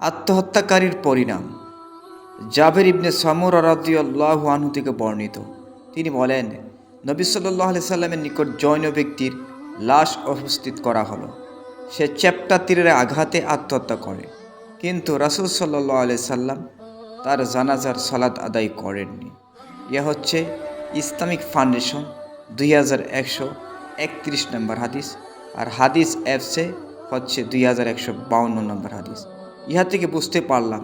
আত্মহত্যাকারীর পরিণাম। জাবের ইবনে সামুর রাদিয়াল্লাহু আনহু থেকে বর্ণিত। তিনি বলেন, নবী সাল্লাহ সাল্লামের নিকট জৈন ব্যক্তির লাশ উপস্থিত করা হলো। সে চ্যাপ্টা তীরের আঘাতে আত্মহত্যা করে। কিন্তু রাসুল সাল্লাহ আলি সাল্লাম তার জানাজার সালাদ আদায় করেননি। ইয়ে হচ্ছে ইসলামিক ফাউন্ডেশন দুই হাজার একশো একত্রিশ নম্বর হাদিস আর হাদিস অ্যাপসে হচ্ছে দুই হাজার একশো বাউন্ন নম্বর হাদিস। ইহা থেকে বুঝতে পারলাম,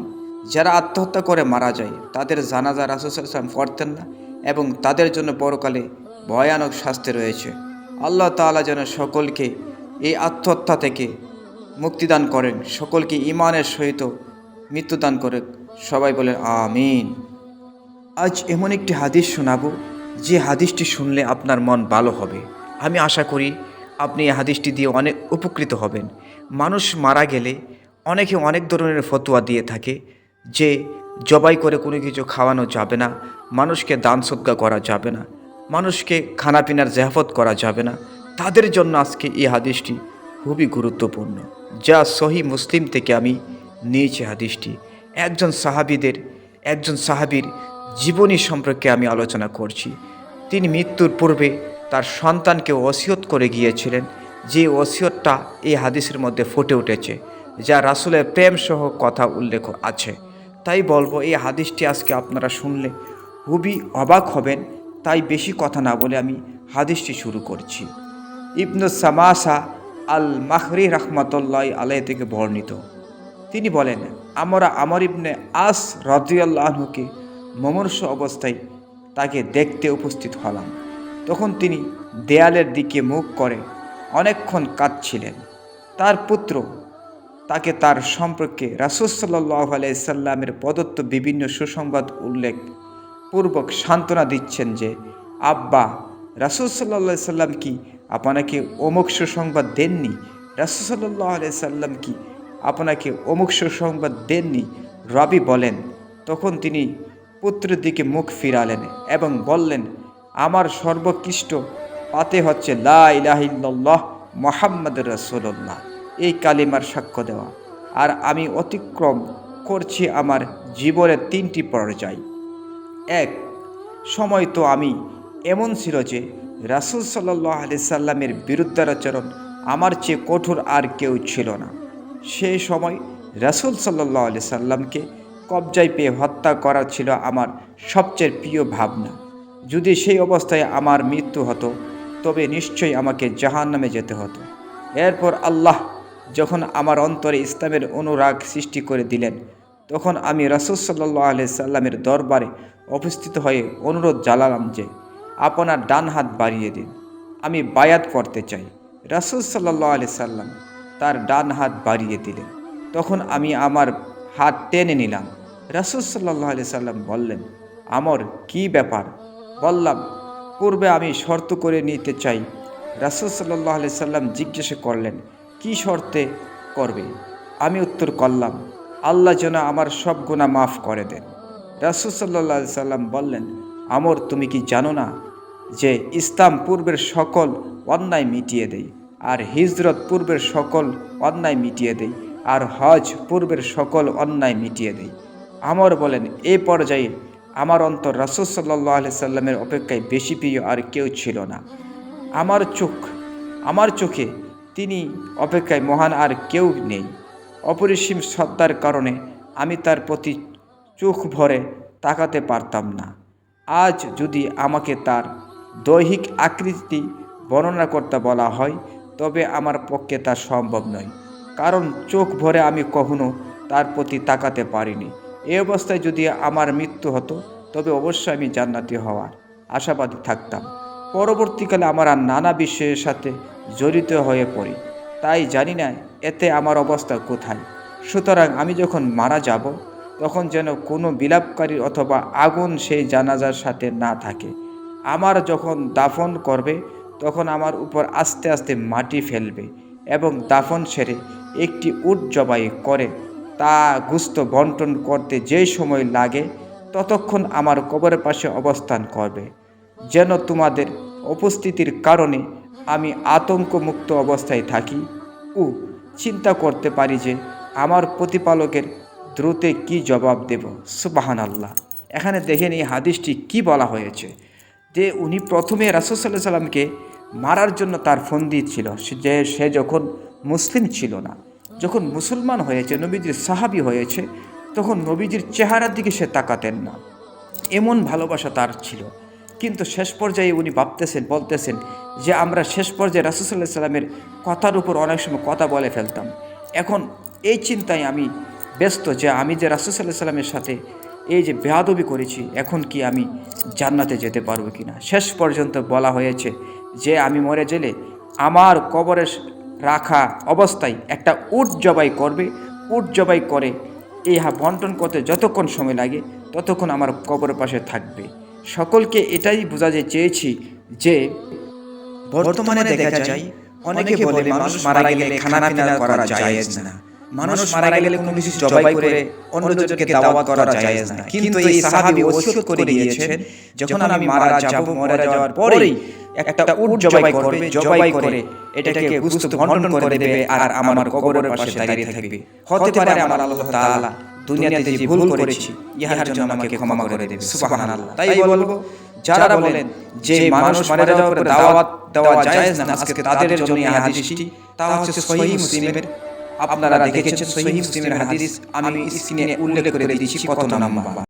যারা আত্মহত্যা করে মারা যায়, তাদের জানাজা রাসুসাল্লাম করতেন না এবং তাদের জন্য পরকালে ভয়ানক শাস্তি রয়েছে। আল্লাহ তাআলা যেন সকলকে এই আত্মহত্যা থেকে মুক্তিদান করেন, সকলকে ইমানের সহিত মৃত্যুদান করে সবাই বলেন, আমিন। আজ এমন একটি হাদিস শোনাবো, যে হাদিসটি শুনলে আপনার মন ভালো হবে। আমি আশা করি আপনি এই হাদিসটি দিয়ে অনেক উপকৃত হবেন। মানুষ মারা গেলে অনেকে অনেক ধরনের ফতোয়া দিয়ে থাকে যে জবাই করে কোনো কিছু খাওয়ানো যাবে না, মানুষকে দান সদ্গা করা যাবে না, মানুষকে খানাপিনার জেহাফত করা যাবে না। তাদের জন্য আজকে এই হাদিসটি খুবই গুরুত্বপূর্ণ। যা সহি মুসলিম থেকে আমি নিয়েছি হাদিসটি। একজন সাহাবিদের, একজন সাহাবীর জীবনী সম্পর্কে আমি আলোচনা করছি। তিনি মৃত্যুর পূর্বে তার সন্তানকে ওসিয়ত করে গিয়েছিলেন, যে ওসিয়তটা এই হাদিসের মধ্যে ফুটে উঠেছে। যা রাসুলের প্রেম সহ কথা উল্লেখ আছে। তাই বলব, এই হাদিসটি আজকে আপনারা শুনলে খুবই অবাক হবেন। তাই বেশি কথা না বলে আমি হাদিসটি শুরু করছি। ইবনু সামাসা আল মাহরি রহমতুল্লাহ আলাই থেকে বর্ণিত। তিনি বলেন, আমরা আমর ইবনে আস রাজিয়াল্লাহকে মমর্ষ অবস্থায় তাকে দেখতে উপস্থিত হলাম। তখন তিনি দেয়ালের দিকে মুখ করে অনেকক্ষণ কাঁদছিলেন। তার পুত্র তাকে তার সম্পর্কে রাসুসাল্লাহ আলাইসাল্লামের প্রদত্ত বিভিন্ন সুসংবাদ উল্লেখ পূর্বক সান্ত্বনা দিচ্ছেন যে, আব্বা, রাসুল সাল্লাহ সাল্লাম কি আপনাকে অমুক সুসংবাদ দেননি? রাসুল সাল্লাহ আলাই সাল্লাম কি আপনাকে অমুক সুসংবাদ দেননি? রবি বলেন, তখন তিনি পুত্রের দিকে মুখ ফিরালেন এবং বললেন, আমার সর্বোৎকৃষ্ট পাতে হচ্ছে লা ইলাহিল্লাহ মোহাম্মদ রসুল্লাহ এই কালিমার সাক্ষ্য দেওয়া। আর আমি অতিক্রম করছি আমার জীবনের তিনটি পর্যায়। এক, সময় তো আমি এমন ছিল যে রাসুল সাল্লাহ আলি সাল্লামের বিরুদ্ধারাচরণ আমার চেয়ে কঠোর আর কেউ ছিল না। সেই সময় রাসুল সাল্লাহ আলি সাল্লামকে কবজায় পেয়ে হত্যা করা ছিল আমার সবচেয়ে প্রিয় ভাবনা। যদি সেই অবস্থায় আমার মৃত্যু হতো, তবে নিশ্চয়ই আমাকে জাহান নামে যেতে হতো। এরপর আল্লাহ যখন আমার অন্তরে ইসলামের অনুরাগ সৃষ্টি করে দিলেন, তখন আমি রাসুল সাল্লাহ আলি সাল্লামের দরবারে উপস্থিত হয়ে অনুরোধ জানালাম যে, আপনার ডান হাত বাড়িয়ে দিন। আমি বায়াত করতে চাই। রাসুল সাল্লাহ আলি সাল্লাম তার ডান হাত বাড়িয়ে দিলেন। তখন আমি আমার হাত টেনে নিলাম। রাসুল সাল্লাহ আলি সাল্লাম বললেন, আমার, কি ব্যাপার? বললাম, পূর্বে আমি শর্ত করে নিতে চাই। রাসুল সাল্লাহ আলি সাল্লাম জিজ্ঞাসা করলেন কি শর্তে করবে? আমি উত্তর করলাম, আল্লাহ যেন আমার সব গুণা মাফ করে দেন। রাসুল সাল্লাহ সাল্লাম বললেন, আমর, তুমি কি জানো না যে ইসলাম পূর্বের সকল অন্যায় মিটিয়ে দেয়, আর হিজরত পূর্বের সকল অন্যায় মিটিয়ে দেয়, আর হজ পূর্বের সকল অন্যায় মিটিয়ে দেয় আমর বলেন, এ পর্যায়ে আমার অন্তর রাসুল সাল্লাহ আলি সাল্লামের অপেক্ষায় বেশি প্রিয় আর কেউ ছিল না। আমার চোখ, আমার চোখে তিনি অপেক্ষায় মহান আর কেউ নেই। অপরিসীম শ্রদ্ধার কারণে আমি তার প্রতি চোখ ভরে তাকাতে পারতাম না। আজ যদি আমাকে তার দৈহিক আকৃতি বর্ণনা করতে বলা হয়, তবে আমার পক্ষে তা সম্ভব নয়, কারণ চোখ ভরে আমি কখনো তার প্রতি তাকাতে পারিনি। এই অবস্থায় যদি আমার মৃত্যু হতো, তবে অবশ্যই আমি জান্নাতি হওয়ার আশাবাদী থাকতাম। পরবর্তীকালে আমার আর নানা বিষয়ের সাথে জড়িত হয়ে পড়ি। তাই জানি না এতে আমার অবস্থা কোথায়। সুতরাং আমি যখন মারা যাব, তখন যেন কোনো বিলাপকারী অথবা আগুন সেই জানাজার সাথে না থাকে। আমার যখন দাফন করবে, তখন আমার উপর আস্তে আস্তে মাটি ফেলবে এবং দাফন সেরে একটি উট জবাই করে তা গুস্ত বন্টন করতে যে সময় লাগে, ততক্ষণ আমার কবরের পাশে অবস্থান করবে। যেন তোমাদের উপস্থিতির কারণে আমি আতঙ্কমুক্ত অবস্থায় থাকি ও চিন্তা করতে পারি যে আমার প্রতিপালকের দ্রুতে কি জবাব দেব। সুবাহান আল্লাহ এখানে দেখেন এই হাদিসটি কি বলা হয়েছে। যে উনি প্রথমে রাসুসাল্লাহ সাল্লামকে মারার জন্য তার ফোন দিয়েছিল। সে- যে, সে যখন মুসলিম ছিল না, যখন মুসলমান হয়েছে, নবীজির সাহাবি হয়েছে, তখন নবীজির চেহারার দিকে সে তাকাতেন না। এমন ভালোবাসা তার ছিল। কিন্তু শেষ পর্যায়ে উনি ভাবতেছেন, বলতেছেন যে আমরা শেষ পর্যায়ে রাসুসাল্লাহ সাল্লামের কথার উপর অনেক সময় কথা বলে ফেলতাম। এখন এই চিন্তায় আমি ব্যস্ত যে আমি যে রাসুসাল্লাহ সাল্লামের সাথে এই যে বেয়াদবি করেছি, এখন কি আমি জান্নাতে যেতে পারব কি না শেষ পর্যন্ত বলা হয়েছে যে আমি মরে গেলে আমার কবরে রাখা অবস্থায় একটা উট জবাই করবে। উট জবাই করে এই হা বন্টন করতে যতক্ষণ সময় লাগে, ততক্ষণ আমার কবরের পাশে থাকবে। সকলকে এটাই বোঝাতে চেয়েছি যে বর্তমানে দেখা যায় অনেকে বলে মানুষ মারা গেলে খানা পিনা করা জায়েজ না। মানুষ মারা গেলে কোনো কিছু জবাই করে অন্যজনকে দাওয়াত করা জায়েজ না। কিন্তু এই সাহাবী ওসিয়ত করে গিয়েছেন যখন আমি মারা যাব মরে যাওয়ার পরেই একটা উট জবাই করবে জবাই করে এটাকে গুস্ত বন্টন করে দেবে আর আমার কবরের পাশে দাঁড়িয়ে থাকবে। হতে পারে আমার আল্লাহ তাআলা দুনিয়াতে যে ভুল করেছি ইহার জন্য আমাকে ক্ষমা করে দেবে। সুবহানাল্লাহ। তাই বলব যারা বলেন যে মানুষ মারা যাওয়ার পরে দাওয়াত দেওয়া জায়েজ না আজকে তাদের জন্য এই হাদিসটি তা হচ্ছে সহিহ মুসলিমের। আপনারা দেখেছেন সহিহ মুসলিমের হাদিস? আমি স্ক্রিনে উল্লেখ করে দিয়েছি কত নাম্বার।